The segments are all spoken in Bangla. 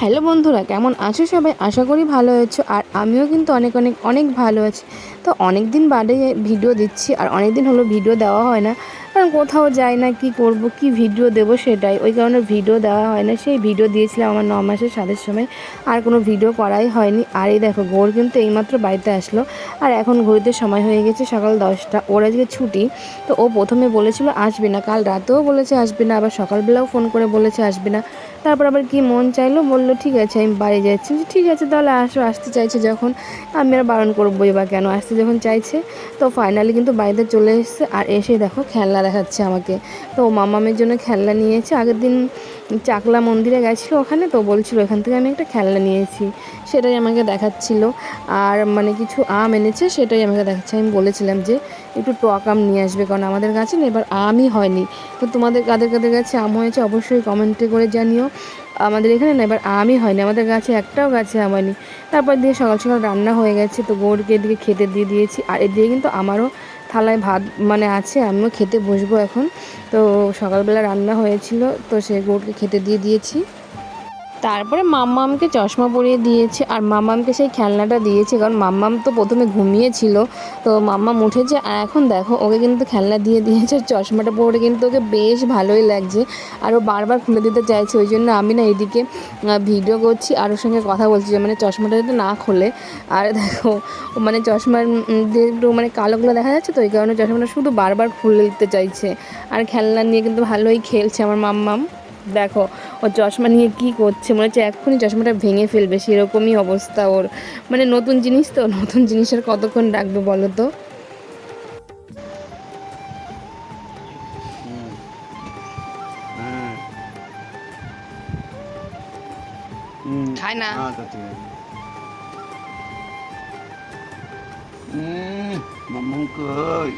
হ্যালো বন্ধুরা, কেমন আছো সবাই? আশা করি ভালো আছো, আর আমিও কিন্তু অনেক অনেক অনেক ভালো আছি। তো অনেক দিন বাদে ভিডিও দিচ্ছি, আর অনেক দিন হলো ভিডিও দেওয়া হয় না। কারণ কোথাও যাই না, কি করব, কি ভিডিও দেবো সেটাই। ওই কারণে ভিডিও দেওয়া হয় না। সেই ভিডিও দিয়েছিলাম আমার ন মাসের সাদের সময়, আর কোনো ভিডিও করাই হয়নি। আর এই দেখো, গোর কিন্তু এইমাত্র বাড়িতে আসলো। আর এখন ঘড়িতে সময় হয়ে গেছে সকাল দশটা, ওর আজকে ছুটি। তো ও প্রথমে বলেছিল আসবে না, কাল রাতেও বলেছে আসবে না, আবার সকালবেলাও ফোন করে বলেছে আসবে না। তারপর আবার কি মন চাইলো, বলল, ঠিক আছে, আমি বাড়ি যাচ্ছি। ঠিক আছে, তাহলে আসো। আসতে চাইছে যখন, আমি আর বারণ করবোই বা কেন? আসতে যখন চাইছে, তো ফাইনালি কিন্তু বাড়িতে চলে এসছে। আর এসে দেখো, খেলনা দেখাচ্ছে আমাকে। তো মামামের জন্য খেলনা নিয়েছে। আগের দিন চাকলা মন্দিরে গেছিল ওখানে তো বলছিল এখান থেকে আমি একটা খেলনা নিয়েছি, সেটাই আমাকে দেখাচ্ছিল। আর মানে কিছু আম এনেছে, সেটাই আমাকে দেখাচ্ছে। আমি বলেছিলাম যে একটু টক আম নিয়ে আসবে, কারণ আমাদের গাছে না এবার আমই হয়নি। তো তোমাদের কাদের কাদের গাছে আম হয়েছে অবশ্যই কমেন্টে করে জানিও। আমাদের এখানে না এবার আমই হয়নি, আমাদের গাছে একটাও গাছে আম হয়নি। তারপর দিয়ে সকাল সকাল রান্না হয়ে গেছে, তো গৌরকে এদিকে খেতে দিয়ে দিয়েছি, আর এদিকে কিন্তু আমারও থালায় ভাত মানে আছে, আমিও খেতে বসবো এখন। তো সকালবেলা রান্না হয়েছিল, তো সে গরুকে খেতে দিয়ে দিয়েছি। তারপরে মাম্মামকে চশমা পরিয়ে দিয়েছে আর মাম্মামকে সেই খেলনাটা দিয়েছে, কারণ মাম্মাম তো প্রথমে ঘুমিয়েছিল। তো মাম্মাম উঠেছে আর এখন দেখো, ওকে কিন্তু খেলনা দিয়ে দিয়েছে চশমাটা পরে কিন্তু ওকে বেশ ভালোই লাগছে। আর ও বারবার খুলে দিতে চাইছে, ওই জন্য আমি না এদিকে ভিডিও করছি আর ওর সঙ্গে কথা বলছি মানে চশমাটা যাতে না খোলে। আর দেখো মানে চশমার একটু মানে কালোগুলো দেখা যাচ্ছে তো, ওই কারণে চশমাটা শুধু বারবার খুলে দিতে চাইছে। আর খেলনা নিয়ে কিন্তু ভালোই খেলছে আমার মাম্মাম। দেখো ও চশমা নিয়ে কি করছে? মনে হচ্ছে এক্ষুনি চশমাটা ভেঙে ফেলবে সেরকমই অবস্থা ওর। মানে নতুন জিনিস তো নতুন জিনিসের কতক্ষণ রাখবে বলো তো? হ্যাঁ হুম। খায় না। কই?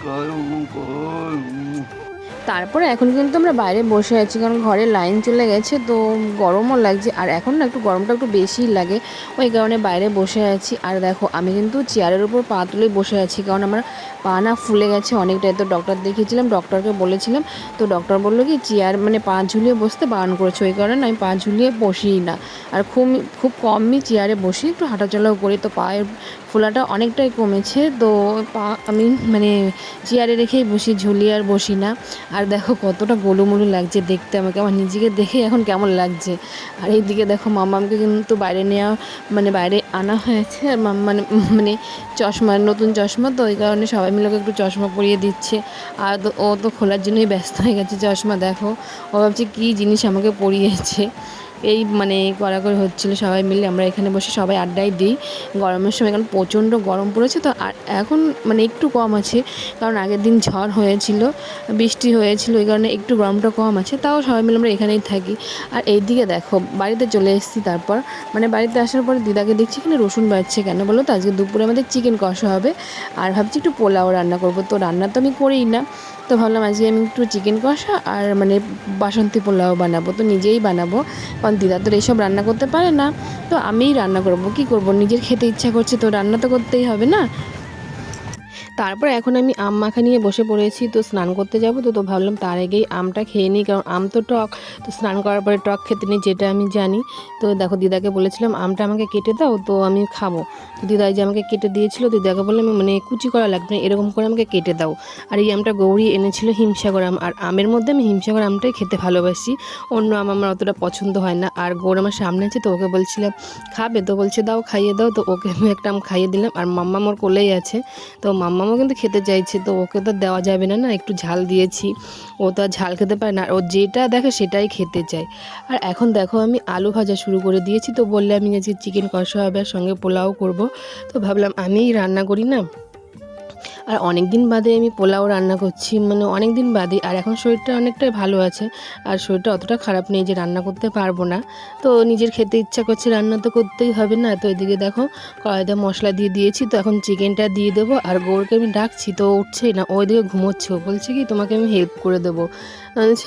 কই কই? উম। তারপরে এখন কিন্তু আমরা বাইরে বসে আছি, কারণ ঘরে লাইন চলে গেছে, তো গরমও লাগছে। আর এখন না একটু গরমটা একটু বেশিই লাগে, ওই কারণে বাইরে বসে আছি। আর দেখো, আমি কিন্তু চেয়ারের উপর পা তুলে বসে আছি, কারণ আমার পা না ফুলে গেছে অনেকটাই। তো ডক্টর দেখিয়েছিলাম ডক্টরকে বলেছিলাম, তো ডক্টর বলল কি, চেয়ার মানে পা ঝুলিয়ে বসতে বারণ করেছে, ওই কারণে আমি পা ঝুলিয়ে বসিই না। আর খুব খুব কমই চেয়ারে বসি, একটু হাঁটাচলাও করি, তো পায়ের ফোলাটা অনেকটাই কমেছে, তো পা, আমি মানে চেয়ারে রেখেই বসি ঝুলিয়ে আর বসি না। আর দেখো কতটা গোলুমুলু লাগছে দেখতে আমাকে, আমার নিজেকে দেখে এখন কেমন লাগছে। আর এইদিকে দেখো মামামকে কিন্তু বাইরে নেওয়া মানে বাইরে আনা হয়েছে। আর মাম- মানে মানে চশমা, নতুন চশমা, তো ওই কারণে সবাই মিলে একটু চশমা পরিয়ে দিচ্ছে। আর ও তো খোলার জন্যই ব্যস্ত হয়ে গেছে চশমা, দেখো। ও ভাবছে কী জিনিস আমাকে পরিয়েছে। এই মানে কড়াকড়ি হচ্ছিল সবাই মিলে, আমরা এখানে বসে সবাই আড্ডায় দিই। গরমের সময় কারণ প্রচণ্ড গরম পড়েছে তো আর এখন মানে একটু কম আছে, কারণ আগের দিন ঝড় হয়েছিল, বৃষ্টি হয়েছিল ওই কারণে একটু গরমটা কম আছে, তাও সবাই মিলে আমরা এখানেই থাকি। আর এইদিকে দেখো, বাড়িতে চলে এসেছি তারপর মানে বাড়িতে আসার পর দিদাকে দেখছি এখানে রসুন বাড়ছে কেন বলো তো? আজকে দুপুরে আমাদের চিকেন কষা হবে, আর ভাবছি একটু পোলাও রান্না করব। তো রান্না তো আমি করিই না তো ভাবলাম আজকে আমি একটু চিকেন কষা আর মানে বাসন্তী পোলাও বানাবো। তো নিজেই বানাবো। কারণ দিদা তো এইসব রান্না করতে পারে না। তো আমিই রান্না করব। কি করব? নিজের খেতে ইচ্ছা করছে তো রান্না তো করতেই হবে না? তারপর এখন আমি আম মাখা নিয়ে বসে পড়েছি, তো স্নান করতে যাব, তো তো ভাবলাম তার আগেই আমটা খেয়ে নিই, কারণ আম তো টক, তো স্নান করার পরে টক খেতে নেই যেটা আমি জানি। তো দেখো দিদাকে বলেছিলাম, আমটা আমাকে কেটে দাও, তো আমি খাব। তো দিদাই যে আমাকে কেটে দিয়েছিল দিদাকে বললাম মানে কুচি করা লাগবে না, এরকম করে আমাকে কেটে দাও। আর এই আমটা গৌরী এনেছিল হিমসাগর আম, আর আমের মধ্যে আমি হিমসাগর আমটাই খেতে ভালোবাসি। অন্য আম আমার অতটা পছন্দ হয় না, আর গৌর আমার সামনে আছে, তো ওকে বলছিলাম, খাবে? তো বলছে, দাও, খাইয়ে দাও। তো ওকে আমি একটা আম খাইয়ে দিলাম, আর মাম্মা মোর কোলেই আছে, তো মাম্মামও কিন্তু খেতে চাইছে, তো ওকে তো দেওয়া যাবে না না? একটু ঝাল দিয়েছি। ও তো আর ঝাল খেতে পারে না, আর ও যেটা দেখে সেটাই খেতে চায়। আর এখন দেখো আমি আলু ভাজা শুরু করে দিয়েছি, তো বললে আমি আজকে চিকেন কষা হবে আর সঙ্গে পোলাও করব। তো ভাবলাম আমিই রান্না করি না? আর অনেক দিন বাদে আমি পোলাও রান্না করছি মানে অনেক দিন বাদে, আর এখন শরীরটা অনেকটাই ভালো আছে, আর শরীরটা অতটা খারাপ নেই যে রান্না করতে পারব না। তো নিজের খেতে ইচ্ছা করছে, রান্না তো করতেই হবে না, তো এদিকে দেখো কড়াইতে মশলা দিয়ে দিয়েছি, তো এখন চিকেনটা দিয়ে দেবো, আর গৌরকে আমি ডাকছি, তো উঠছেই না ওইদিকে ঘুমোচ্ছে, ও বলছে কি তোমাকে আমি হেল্প করে দেবো।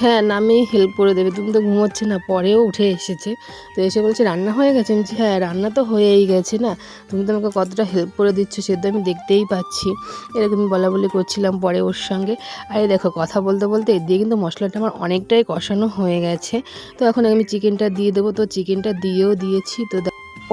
হ্যাঁ আমি হেল্প করে দেবে, তুমি তো ঘুমোচ্ছে না, পরেও উঠে এসেছে। তো এসে বলছে, রান্না হয়ে গেছে? আমি হ্যাঁ রান্না তো হয়েই গেছে না, তুমি তো আমাকে কতটা হেল্প করে দিচ্ছ, সে তো আমি দেখতেই পাচ্ছি। এরকম এরকমই বলা বলি করছিলাম পরে ওর সঙ্গে। আর এই দেখো, কথা বলতে বলতে এর দিয়ে কিন্তু মশলাটা আমার অনেকটাই কষানো হয়ে গেছে। তো এখন আমি চিকেনটা দিয়ে দেবো। তো চিকেনটা দিয়েও দিয়েছি। তো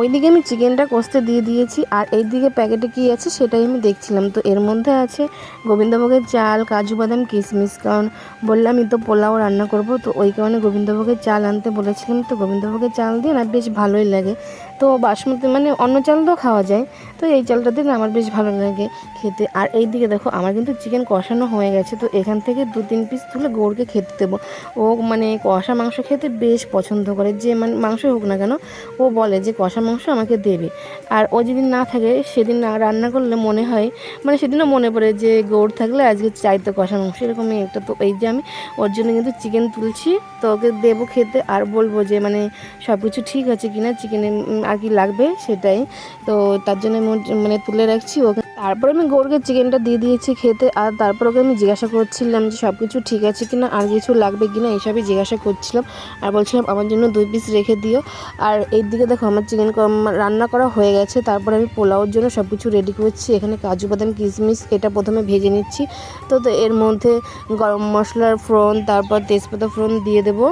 ওইদিকে আমি চিকেনটা কষতে দিয়ে দিয়েছি। আর এইদিকে প্যাকেটে কী আছে সেটাই আমি দেখছিলাম। তো এর মধ্যে আছে গোবিন্দভোগের চাল, কাজু বাদাম, কিশমিশ। কারণ বললামই তো পোলাও রান্না করব। তো ওই কারণে গোবিন্দভোগের চাল আনতে বলেছিলাম। তো গোবিন্দভোগের চাল দিয়ে না বেশ ভালোই লাগে। তো বাসমতি মানে অন্য চাল তো খাওয়া যায়। তো এই চালটা না আমার বেশ ভালো লাগে খেতে। আর এই দিকে দেখো, আমার কিন্তু চিকেন কষানো হয়ে গেছে। তো এখান থেকে দু তিন পিস তুলে গৌরকে খেতে দেবো। ও মানে কষা মাংস খেতে বেশ পছন্দ করে। যে মানে মাংস হোক না কেন, ও বলে যে কষা মাংস আমাকে দেবে। আর ও যেদিন না থাকে, সেদিন না রান্না করলে মনে হয় মানে সেদিনও মনে পড়ে যে গৌড় থাকলে আজকে চাইতো কষা মাংস। এরকমই একটা তো এই যে আমি ওর জন্য কিন্তু চিকেন তুলছি। তো ওকে দেবো খেতে। আর বলব যে মানে সব কিছু ঠিক আছে কিনা? চিকেনে আর কি লাগবে সেটাই। তো তার জন্য মানে তুলে রাখছি, ওকে তারপরে আমি গৌরকে চিকেনটা দিয়ে দিয়েছি খেতে, আর তারপর ওকে আমি জিজ্ঞাসা করছিলাম যে সব কিছু ঠিক আছে কিনা, আর কিছু লাগবে কি কিনা, এইসবই জিজ্ঞাসা করছিলাম। আর বলছিলাম, আমার জন্য দুই পিস রেখে দিও। আর এই দিকে দেখো, আমার চিকেন রান্না করা হয়ে গেছে। তারপরে আমি পোলাওর জন্য সব কিছু রেডি করছি। এখানে কাজু বাদাম কিশমিশ এটা প্রথমে ভেজে নিচ্ছি। তো তো এর মধ্যে গরম মশলার ফোড়ন, তারপর তেজপাতা ফোড়ন দিয়ে দেবো।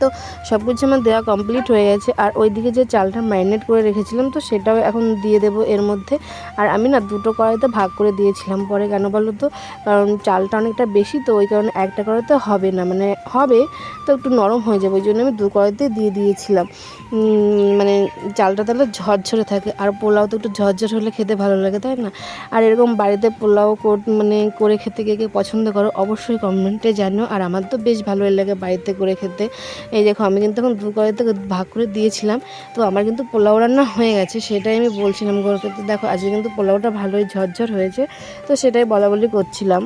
তো সব কিছু আমার দেওয়া কমপ্লিট হয়ে গেছে। আর ওইদিকে যে চালটা ম্যারিনেট করে রেখেছিলাম, তো সেটাও এখন দিয়ে দেব এর মধ্যে। আর আমি না দুটো কড়াইতে ভাগ করে দিয়েছিলাম পরে, কেন বলো তো? কারণ চালটা অনেকটা বেশি, তো ওই কারণে একটা কড়াইতে হবে না। মানে হবে তো একটু নরম হয়ে যাবে, ওই জন্য আমি দু কড়াইতে দিয়ে দিয়েছিলাম। মানে চালটা তাহলে ঝরঝরে থাকে, আর পোলাও তো একটু ঝরঝর হলে খেতে ভালো লাগে, তাই না? আর এরকম বাড়িতে পোলাও মানে করে খেতে কে কে পছন্দ করো, অবশ্যই কমেন্টে জানিও। আর আমার তো বেশ ভালোই লাগে বাড়িতে করে খেতে। এই দেখো, আমি কিন্তু এখন দু কড়াইতে ভাগ করে দিয়েছিলাম, তো আমার কিন্তু পোলাও রান্না হয়ে গেছে, সেটাই আমি বলছিলাম গরুকে তো দেখো, আজকে কিন্তু পোলাওটা ভালোই ঝরঝর হয়েছে, তো সেটাই বলা বলি করছিলাম।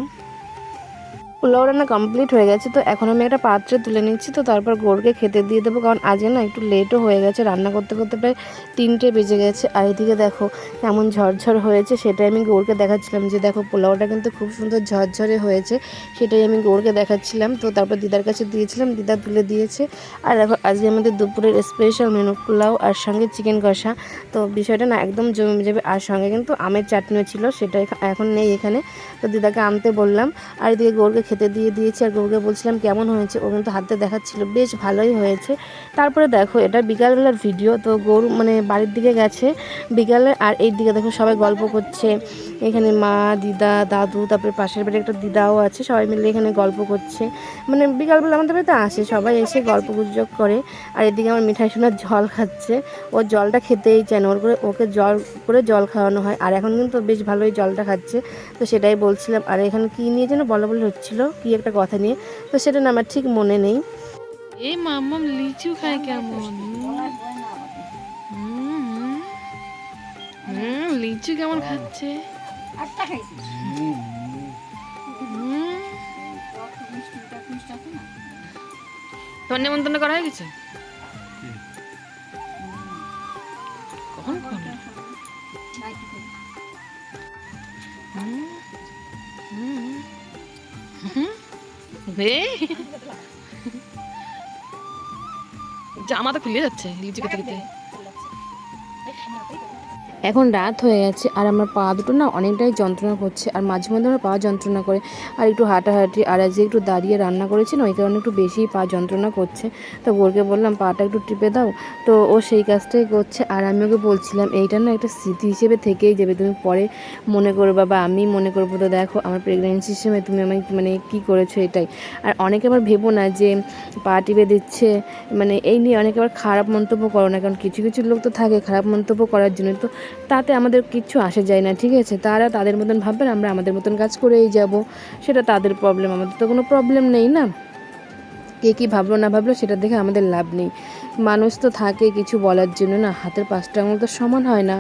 পোলাও রান্না কমপ্লিট হয়ে গেছে, তো এখন আমি একটা পাত্রে তুলে নিচ্ছি, তো তারপর গোড়কে খেতে দিয়ে দেবো, কারণ আজকে না একটু লেটও হয়ে গেছে, রান্না করতে করতে প্রায় তিনটে বেজে গেছে, আর এদিকে দেখো কেমন ঝরঝর হয়েছে, সেটাই আমি গৌরকে দেখাচ্ছিলাম, যে দেখো পোলাওটা কিন্তু খুব সুন্দর ঝরঝরে হয়েছে, সেটাই আমি গৌরকে দেখাচ্ছিলাম, তো তারপর দিদার কাছে দিয়েছিলাম, দিদা তুলে দিয়েছে, আর দেখো আজকে আমাদের দুপুরের স্পেশাল মেনু পোলাও আর সঙ্গে চিকেন কষা, তো বিষয়টা না একদম জমে যাবে, আর সঙ্গে কিন্তু আমের চাটনিও ছিল, সেটা এখন নেই এখানে, তো দিদাকে আনতে বললাম, আর এদিকে গৌরকে খেতে দিয়ে দিয়েছি আর গৌরকে বলছিলাম, কেমন হয়েছে? ও কিন্তু হাতে দেখাচ্ছিল, বেশ ভালোই হয়েছে। তারপরে দেখো, এটা বিকালবেলার ভিডিও তো গরু মানে বাড়ির দিকে গেছে। বিকালে আর এই দিকে দেখো সবাই গল্প করছে। এখানে মা, দিদা, দাদু, তারপরে পাশের বাড়ি একটা দিদাও আছে, সবাই মিলে এখানে গল্প করছে। মানে বিকালবেলা আমাদের বাড়িতে আসে, সবাই এসে গল্প গুজব করে। আর এদিকে আমার মিঠাই সোনার জল খাচ্ছে। ও জলটা খেতেই চায় না, ওর করে, ওকে জল, করে জল খাওয়ানো হয়। আর এখন কিন্তু বেশ ভালোই জলটা খাচ্ছে। তো সেটাই বলছিলাম, আর এখানে কী নিয়ে যেন বলা বলি হচ্ছিল? কী একটা কথা নিয়ে তো সেটা না আমার ঠিক মনে নেই। এই মাম্মাম লিচু খায় কেমন? হুম, হুম, লিচু কেমন খাচ্ছে? হুম। তোমার নেমন্তন্ন করা হয়ে গেছে? রে জামা তো খুলে যাচ্ছে লিচু খেতে খেতে এখন রাত হয়ে গেছে আর আমার পা দুটো না অনেকটাই যন্ত্রণা করছে আর মাঝে মধ্যে আমার পা যন্ত্রণা করে আর একটু হাঁটাহাঁটি আর আজকে একটু দাঁড়িয়ে রান্না করেছি না, ওই কারণে একটু বেশি পা যন্ত্রণা করছে। তো বোরকে বললাম, পাটা একটু টিপে দাও। তো ও সেই কাজটাই করছে আর আমি ওকে বলছিলাম, এইটা না একটা স্মৃতি হিসেবে থেকেই যাবে। তুমি পরে মনে করবে বা আমি মনে করব, তো দেখো আমার প্রেগনেন্সির সময় তুমি আমাকে মানে কী করেছ এটাই। আর অনেকে আবার ভেবো না যে পা টিপে দিচ্ছে মানে এই নিয়ে অনেকে আবার খারাপ মন্তব্য করো না, কারণ কিছু কিছু লোক তো থাকে খারাপ মন্তব্য করার জন্য। তো তাতে আমাদের কিচ্ছু আসে যায় না, ঠিক আছে? তারা তাদের মতন ভাববেন আমরা আমাদের মতন কাজ করেই যাব। সেটা তাদের প্রবলেম আমাদের তো কোনো প্রবলেম নেই না? কে কী ভাবলো না ভাবলো সেটা দেখে আমাদের লাভ নেই। মানুষ তো থাকে কিছু বলার জন্য না, হাতের পাঁচটা আঙুল তো সমান হয় না।